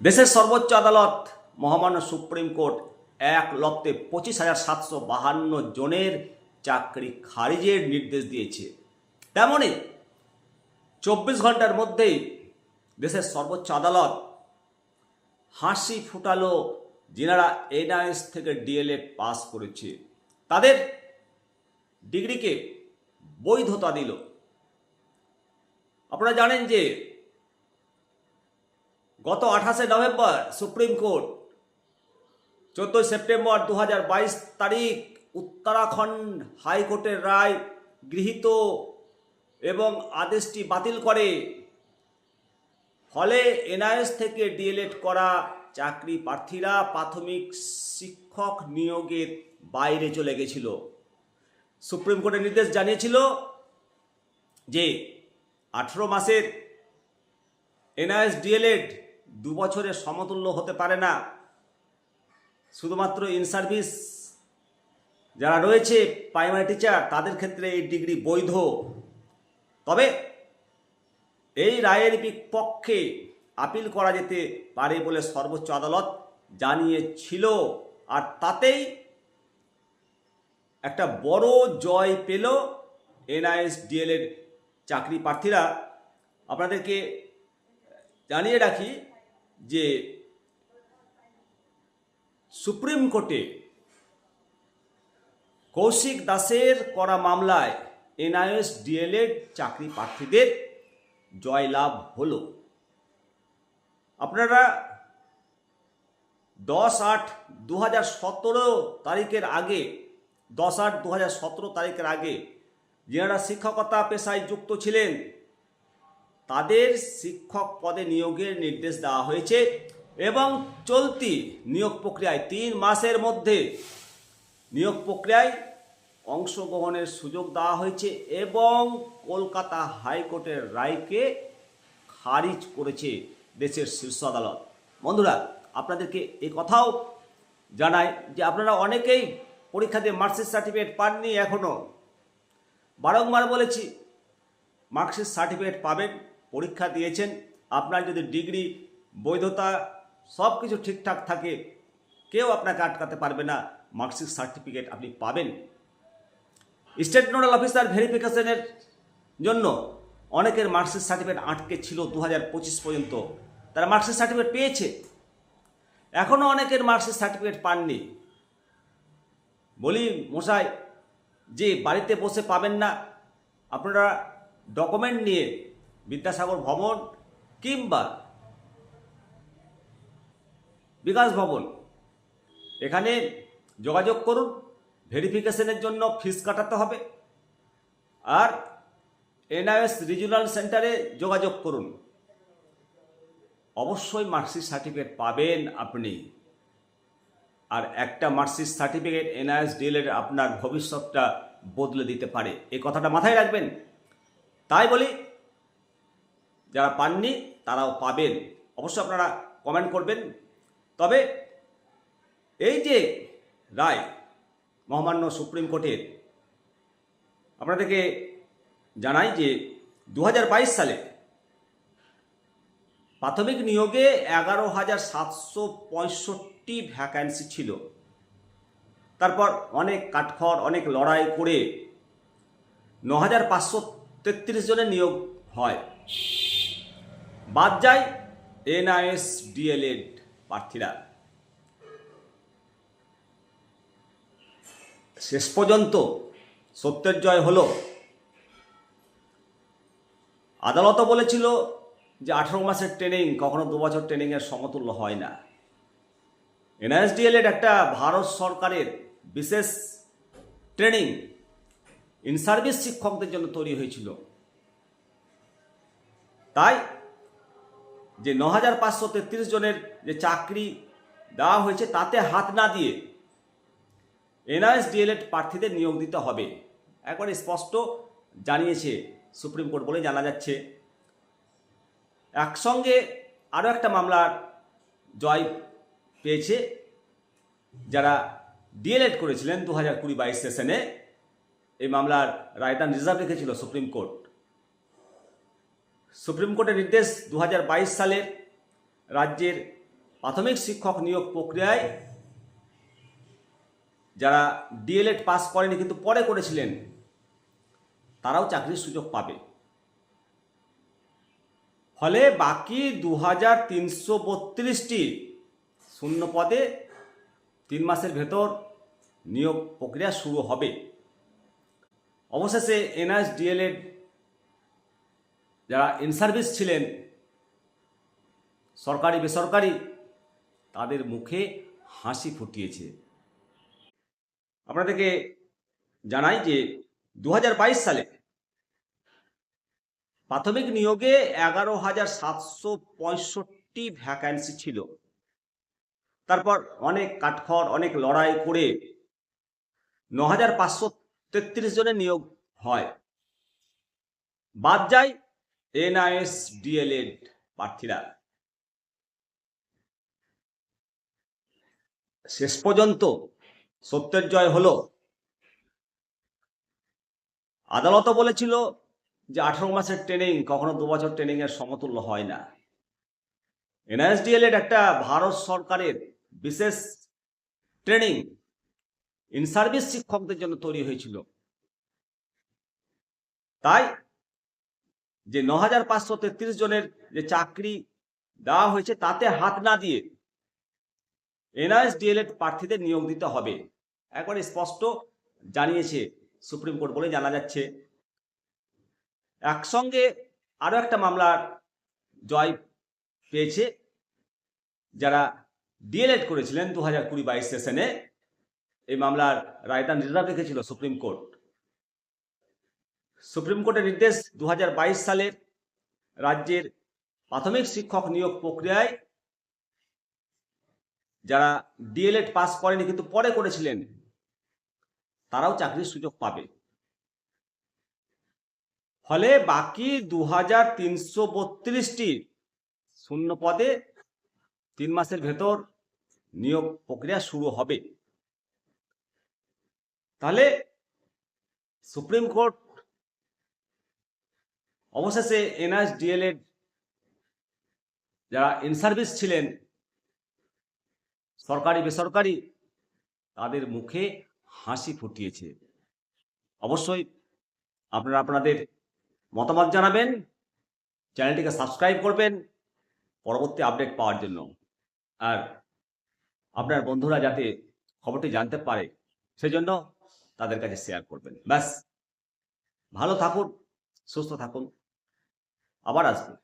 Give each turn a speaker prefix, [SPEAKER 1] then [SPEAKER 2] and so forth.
[SPEAKER 1] দেশের সর্বোচ্চ আদালত, মহামান্য সুপ্রিম কোর্ট এক লপ্তে পঁচিশ হাজার সাতশো বাহান্ন জনের চাকরি খারিজের নির্দেশ দিয়েছে। তেমনই চব্বিশ ঘণ্টার মধ্যেই দেশের সর্বোচ্চ আদালত হাসি ফুটালো যিনারা এনআইএস থেকে ডিএলএড পাস করেছে। তাদের ডিগ্রিকে বৈধতা দিল। আপনারা জানেন যে গত আঠাশে নভেম্বর সুপ্রিম কোর্ট চোদ্দোই সেপ্টেম্বর দু হাজার বাইশ তারিখ উত্তরাখণ্ড হাইকোর্টের রায় গৃহীত এবং আদেশটি বাতিল করে। ফলে এনআইএস থেকে ডিএলএড করা চাকরি প্রার্থীরা প্রাথমিক শিক্ষক নিয়োগের বাইরে চলে গেছিল। সুপ্রিম কোর্টের নির্দেশ জানিয়েছিল যে আঠেরো মাসের এনআইএস, ডিএলএড দু বছরের সমতুল্য হতে পারে না। শুধুমাত্র ইন সার্ভিস যারা রয়েছে প্রাইমারি টিচার তাদের ক্ষেত্রে এই ডিগ্রি বৈধ। তবে এই রায়ের বিপক্ষে আপিল করা যেতে পারে বলে সর্বোচ্চ আদালত জানিয়েছিল। আর তাতেই একটা বড় জয় পেল এনআইএস ডিএলএড চাকরি প্রার্থীরা। আপনাদেরকে জানিয়ে রাখি যে সুপ্রিম কোর্টে কৌশিক দাসের করা মামলায় এনআইএস, ডিএলএড চাকরি প্রার্থীদের জয়লাভ হল। আপনারা দশ আট দু হাজার সতেরো তারিখের আগে, দশ আট দু হাজার সতেরো তারিখের আগে, যারা শিক্ষকতা পেশায় যুক্ত ছিলেন তাদের শিক্ষক পদে নিয়োগের নির্দেশ দেওয়া হয়েছে এবং চলতি নিয়োগ প্রক্রিয়ায় তিন মাসের মধ্যে নিয়োগ প্রক্রিয়ায় অংশগ্রহণের সুযোগ দেওয়া হয়েছে এবং কলকাতা হাইকোর্টের রায়কে খারিজ করেছে দেশের শীর্ষ আদালত। বন্ধুরা, আপনাদেরকে এই কথাও জানাই যে আপনারা অনেকেই পরীক্ষা দিয়ে মার্কশিট সার্টিফিকেট পাননি এখনও বারংবার বলেছি, মার্কশিট সার্টিফিকেট পাবেন। পরীক্ষা দিয়েছেন, আপনার যদি ডিগ্রি, বৈধতা সব কিছু ঠিকঠাক থাকে, কেউ আপনাকে আটকাতে পারবে না, মার্কশিট সার্টিফিকেট আপনি পাবেন। স্টেট নোডাল অফিসার ভেরিফিকেশনের জন্য অনেকের মার্কশিট সার্টিফিকেট আটকে ছিল দু হাজার পঁচিশ পর্যন্ত, তারা মার্কশিট সার্টিফিকেট পেয়েছে। এখনও অনেকের মার্কশিট সার্টিফিকেট পাননি। বলি, মশাই, যে বাড়িতে বসে পাবেন না, আপনারা ডকুমেন্ট নিয়ে বিদ্যাসাগর ভবন কিংবা বিকাশ ভবন। এখানে যোগাযোগ করুন ভেরিফিকেশনের জন্য ফিস কাটাতে হবে। আর এনআইএস রিজিওনাল সেন্টারে যোগাযোগ করুন। অবশ্যই মার্কশিট সার্টিফিকেট পাবেন আপনি। আর একটা মার্কশিট সার্টিফিকেট এনআইএস ডিএলএড আপনার ভবিষ্যৎটা বদলে দিতে পারে। এই কথাটা মাথায় রাখবেন। তাই বলি যারা পাননি, তারাও পাবেন। অবশ্যই আপনারা কমেন্ট করবেন। তবে এই যে রায় মহামান্য সুপ্রিম কোর্টের, আপনাদেরকে জানাই যে দু হাজার বাইশ সালে প্রাথমিক নিয়োগে এগারো হাজার সাতশো পঁয়ষট্টি ভ্যাকান্সি ছিল। তারপর অনেক কাঠখড়, অনেক লড়াই করে ন হাজার পাঁচশো তেত্রিশ জনের নিয়োগ হয়। বাদ যায় এনআইএস ডিএলএড প্রার্থীরা। শেষ পর্যন্ত সত্যের জয় হলো। আদালতও বলেছিল যে আঠারো মাসের ট্রেনিং কখনো দু বছর ট্রেনিংয়ের সমতুল্য হয় না। এনআইএসডিএলএড একটা ভারত সরকারের বিশেষ ট্রেনিং ইন সার্ভিস শিক্ষকদের জন্য তৈরি হয়েছিল। তাই যে ন হাজার পাঁচশো তেত্রিশ জনের যে চাকরি দেওয়া হয়েছে, তাতে হাত না দিয়ে এনআইএস ডিএলএড প্রার্থীদের নিয়োগ দিতে হবে। একবারে স্পষ্ট জানিয়েছে সুপ্রিম কোর্ট বলে জানা যাচ্ছে। একসঙ্গে আরও একটা মামলার জয় পেয়েছে, যারা ডিএলএড করেছিলেন দু হাজার কুড়ি বাইশ সেশনে। এই মামলার রায়দান রিজার্ভ রেখেছিল সুপ্রিম কোর্ট। সুপ্রিম কোর্টের নির্দেশ দু হাজার বাইশ সালের রাজ্যের প্রাথমিক শিক্ষক নিয়োগ প্রক্রিয়ায় যারা ডিএলএড পাস করেনি কিন্তু পরে করেছিলেন, তারাও চাকরির সুযোগ পাবে। ফলে বাকি দু হাজার তিনশো বত্রিশটি শূন্য পদে তিন মাসের ভেতর নিয়োগ প্রক্রিয়া শুরু হবে। অবশেষে এনআইএস ডিএলএড যারা ইন সার্ভিস ছিলেন, সরকারি, বেসরকারি, তাদের মুখে হাসি ফুটিয়েছে। আপনাদেরকে জানাই যে দু হাজার বাইশ সালে প্রাথমিক নিয়োগে এগারো হাজার সাতশো পঁয়ষট্টি ভ্যাকান্সি ছিল। তারপর অনেক কাঠখড়, অনেক লড়াই করে ন হাজার পাঁচশো তেত্রিশ জনের নিয়োগ হয়। বাদ যায় এনআইএস ডিএলএড প্রার্থীরা। শেষ পর্যন্ত সত্যের জয় হলো। আদালতও বলেছিল যে আঠারো মাসের ট্রেনিং কখনো দু বছর ট্রেনিং এর সমতুল্য হয় না। এনআইএসডিএলএড একটা ভারত সরকারের বিশেষ ট্রেনিং ইন সার্ভিস শিক্ষকদের জন্য তৈরি হয়েছিল। তাই যে ন হাজার পাঁচশো তেত্রিশ জনের যে চাকরি দেওয়া হয়েছে, তাতে হাত না দিয়ে এনআইএস ডিএলএড প্রার্থীদের নিয়োগ দিতে হবে। একবারে স্পষ্ট জানিয়েছে সুপ্রিম কোর্ট বলে জানা যাচ্ছে। একসঙ্গে আরও একটা মামলার জয় পেয়েছে, যারা ডিএলএড করেছিলেন দু হাজার কুড়ি বাইশ সেশনে। এই মামলার রায়দান রিজার্ভ রেখেছিল সুপ্রিম কোর্ট। সুপ্রিম কোর্টের নির্দেশ দু হাজার বাইশ সালের রাজ্যের প্রাথমিক শিক্ষক নিয়োগ প্রক্রিয়ায় যারা ডিএলএড পাস করেনি কিন্তু পরে করেছিলেন, তারাও চাকরির সুযোগ পাবে। ফলে বাকি দু হাজার তিনশো বত্রিশটি শূন্য পদে তিন মাসের ভেতর নিয়োগ প্রক্রিয়া শুরু হবে। তাহলে সুপ্রিম কোর্ট অবশেষে এনআইএস ডিএলএড যারা ইন সার্ভিস ছিলেন, সরকারি, বেসরকারি, তাদের মুখে হাসি ফুটিয়েছে। অবশ্যই আপনারা আপনাদের মতামত জানাবেন, চ্যানেলটিকে সাবস্ক্রাইব করবেন, পরবর্তী আপডেট পাওয়ার জন্য। আর আপনার বন্ধুরা যাতে খবরটি জানতে পারে, সেজন্য তাদের কাছে শেয়ার করবেন। ব্যাস, ভালো থাকুন, সুস্থ থাকুন। আবার আসবেন